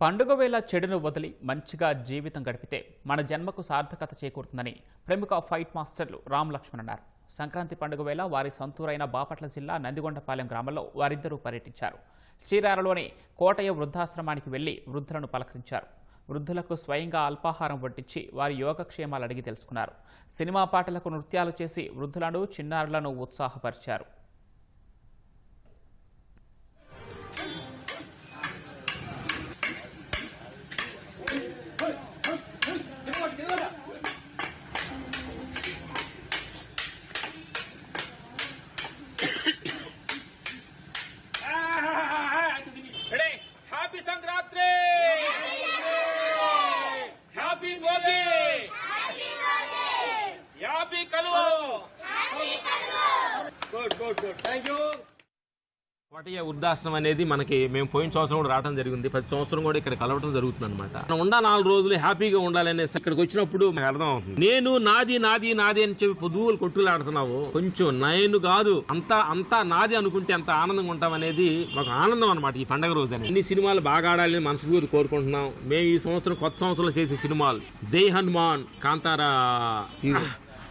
పండుగ వేళ చెడును వదిలి మంచిగా జీవితం గడిపితే మన జన్మకు సార్థకత చేకూరుతుందని ప్రముఖ ఫైట్ మాస్టర్లు రామ్ లక్ష్మణ్ అన్నారు. సంక్రాంతి పండుగ వేళ వారి సొంతూరైన బాపట్ల జిల్లా నందిగొండపాలెం గ్రామంలో వారిద్దరూ పర్యటించారు. చీరారలోని కోటయ్య వృద్ధాశ్రమానికి వెళ్ళి వృద్ధులను పలకరించారు. వృద్ధులకు స్వయంగా అల్పాహారం వడ్డించి వారి యోగక్షేమాలు అడిగి తెలుసుకున్నారు. సినిమా పాటలకు నృత్యాలు చేసి వృద్ధులను చిన్నారులను ఉత్సాహపరిచారు. Good, ఉద్దాసనం కోటయ్య వృద్ధాశ్రమం అనేది మనకి మేము పోయిన సంవత్సరం కూడా రావడం జరిగింది. ప్రతి సంవత్సరం కూడా ఇక్కడ కలవడం జరుగుతుంది అనమాట మనం ఉండా నాలుగు రోజులు హ్యాపీగా ఉండాలనే ఇక్కడికి వచ్చినప్పుడు మనకు అర్థం అవుతుంది నేను నాది నాది నాది అని చెప్పి పొదువులు కొట్టులాడుతున్నావు కొంచెం నేను కాదు అంతా అంతా నాది అనుకుంటే అంత ఆనందంగా ఉంటాం అనేది ఒక ఆనందం అనమాట ఈ పండగ రోజు అని ఇన్ని సినిమాలు బాగా ఆడాలని మనస్ఫూర్తి కోరుకుంటున్నాం. మేము ఈ సంవత్సరం కొత్త సంవత్సరంలో చేసే సినిమాలు జై హనుమాన్ కాంతారా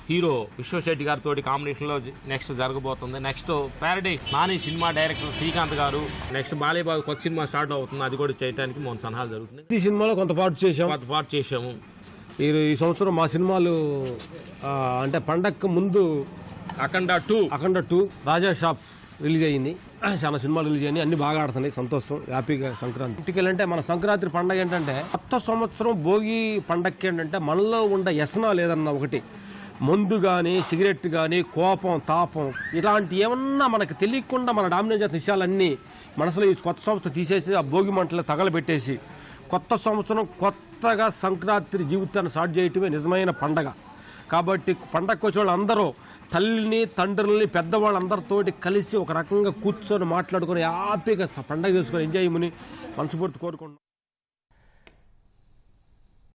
హీరో విశ్వశెట్టి గారితో కాంబినేషన్లో నెక్స్ట్ జరగబోతుంది. Next paradise Nani cinema director Srikanth garu. Next Balebabu కొత్త సినిమా స్టార్ట్ అవుతుంది. అది కూడా చేయడానికి మన సలహాలు జరుగుతుంది. ఈ సినిమాలో కొంత పాటు చేశాం. కొత్త పాటు చేసాము ఈ ఈ సంవత్సరం మా సినిమాలు అంటే పండగకు ముందు Akhanda two. Akhanda two Raja Saab release అయ్యింది. చాలా సినిమాలు రిలీజ్ అయ్యి అన్ని బాగా ఆడుతున్నాయి. సంతోషం హ్యాపీగా సంక్రాంతి. ఇంటికి అంటే మన సంక్రాంతి పండగ ఏంటంటే కొత్త సంవత్సరం భోగి పండగకి ఏంటంటే మనలో ఉండే వ్యసనాలు ఏదన్నా ఒకటి. మందు కానీ సిగరెట్ కానీ కోపం తాపం ఇలాంటి ఏమన్నా మనకు తెలియకుండా మన డామినేట్ చేసిన విషయాలన్నీ మనసులో ఈ కొత్త సంవత్సరం తీసేసి ఆ భోగి మంటలు తగలబెట్టేసి కొత్త సంవత్సరం కొత్తగా సంక్రాంతి జీవితాన్ని స్టార్ట్ చేయటమే నిజమైన పండగ. కాబట్టి పండగకు వచ్చే అందరూ తల్లిని తండ్రుల్ని పెద్దవాళ్ళందరితోటి కలిసి ఒక రకంగా కూర్చొని మాట్లాడుకొని హ్యాపీగా పండగ చేసుకొని ఎంజాయ్ చేయమని మనస్ఫూర్తి కోరుకుంటున్నాం.